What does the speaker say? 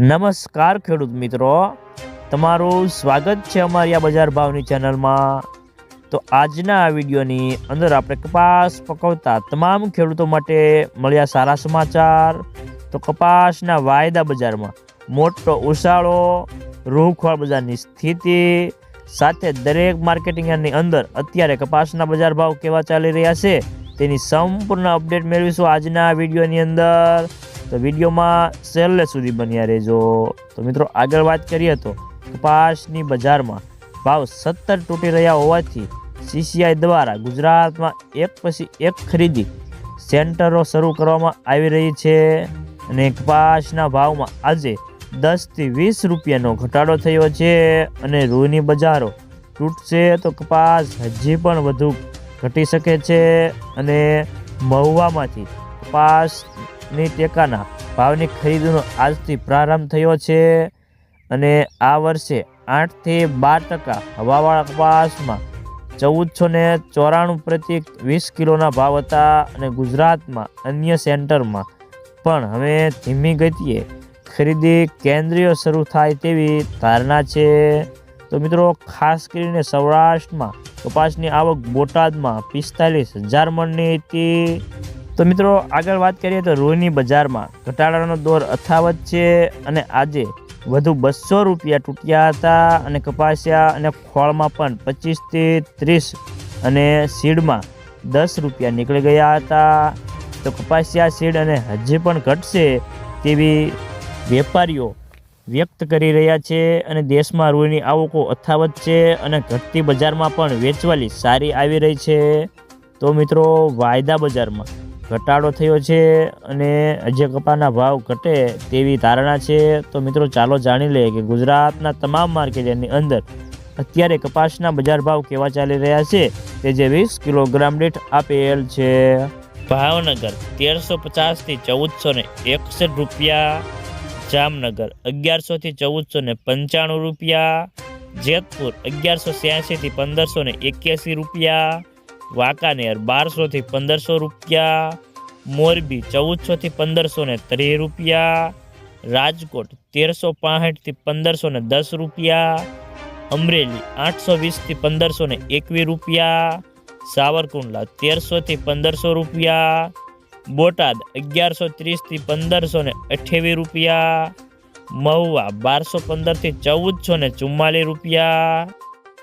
નમસ્કાર ખેડૂત મિત્રો. તમારું સ્વાગત છે અમારી આ બજાર ભાવની ચેનલમાં. તો આજના આ વિડીયોની અંદર આપણે કપાસ પકવતા તમામ ખેડૂતો માટે મળ્યા સારા સમાચાર. તો કપાસના વાયદા બજારમાં મોટો ઉછાળો, રૂખવાળ બજારની સ્થિતિ, સાથે દરેક માર્કેટિંગ યાર્ડની અંદર અત્યારે કપાસના બજાર ભાવ કેવા ચાલી રહ્યા છે તેની સંપૂર્ણ અપડેટ મેળવીશું આજના વિડીયોની અંદર. તો વિડીયોમાં છેલ્લે સુધી બન્યા રહેજો. તો મિત્રો, આગળ વાત કરીએ તો કપાસની બજારમાં ભાવ સતત તૂટી રહ્યા હોવાથી સીસીઆઈ દ્વારા ગુજરાતમાં એક પછી એક ખરીદી સેન્ટરો શરૂ કરવામાં આવી રહી છે અને કપાસના ભાવમાં આજે દસથી વીસ રૂપિયાનો ઘટાડો થયો છે અને રૂની બજારો તૂટશે તો કપાસ હજી પણ વધુ ઘટી શકે છે અને મહુવામાંથી કપાસની ટેકાના ભાવની ખરીદીનો આજથી પ્રારંભ થયો છે અને આ વર્ષે આઠથી બાર ટકા હવાવાળા કપાસમાં ચૌદસો ને ચોરાણું પ્રતિ વીસ કિલોના ભાવ હતા અને ગુજરાતમાં અન્ય સેન્ટરમાં પણ હવે ધીમી ગતિએ ખરીદી કેન્દ્રીય શરૂ થાય તેવી ધારણા છે. તો મિત્રો, ખાસ કરીને સૌરાષ્ટ્રમાં કપાસની આવક બોટાદમાં પિસ્તાલીસ હજાર મણની હતી. તો મિત્રો, આગળ વાત કરીએ તો રોહિણી બજારમાં ઘટાડાનો દોર અથાવત છે અને આજે વધુ બસો રૂપિયા તૂટ્યા હતા અને કપાસિયા અને ખોળમાં પણ પચીસથી ત્રીસ અને સીડમાં દસ રૂપિયા નીકળી ગયા હતા. તો કપાસિયા સીડ અને હજી પણ ઘટશે તેવી વેપારીઓ વ્યક્ત કરી રહ્યા છે અને દેશમાં રૂની આવકો અથાવત છે અને ઘટતી બજારમાં પણ વેચવાલી સારી આવી રહી છે. તો મિત્રો, વાયદા બજારમાં ઘટાડો થયો છે અને અજય કપાના ભાવ ઘટે તેવી ધારણા છે. તો મિત્રો, ચાલો જાણી લઈએ કે ગુજરાતના તમામ માર્કેટની અંદર અત્યારે કપાસના બજાર ભાવ કેવા ચાલી રહ્યા છે તે જે વીસ કિલોગ્રામ દીઠ આપેલ છે? ભાવનગર તેરસો પચાસથી ચૌદસો ને એકસઠ રૂપિયા, જામનગર અગિયારસોથી ચૌદસો ને પંચાણું રૂપિયા, જેતપુર અગિયારસો છ્યાસીથી પંદરસો ને એક્યાસી રૂપિયા, વાંકાનેર બારસોથી પંદરસો રૂપિયા મોરબી ચૌદસોથી પંદરસો ને ત્રીસ રૂપિયા, રાજકોટ તેરસો પાસઠથી પંદરસો ને દસ રૂપિયા, અમરેલી આઠસો વીસથી પંદરસો ને એકવીસ રૂપિયા, સાવરકુંડલા તેરસોથી પંદરસો રૂપિયા, બોટાદ અગિયારસો ત્રીસથી પંદરસો ને અઠ્યાવીસ રૂપિયા, મહુવા બારસો પંદરથી ચૌદસો ને ચુમ્માલીસ રૂપિયા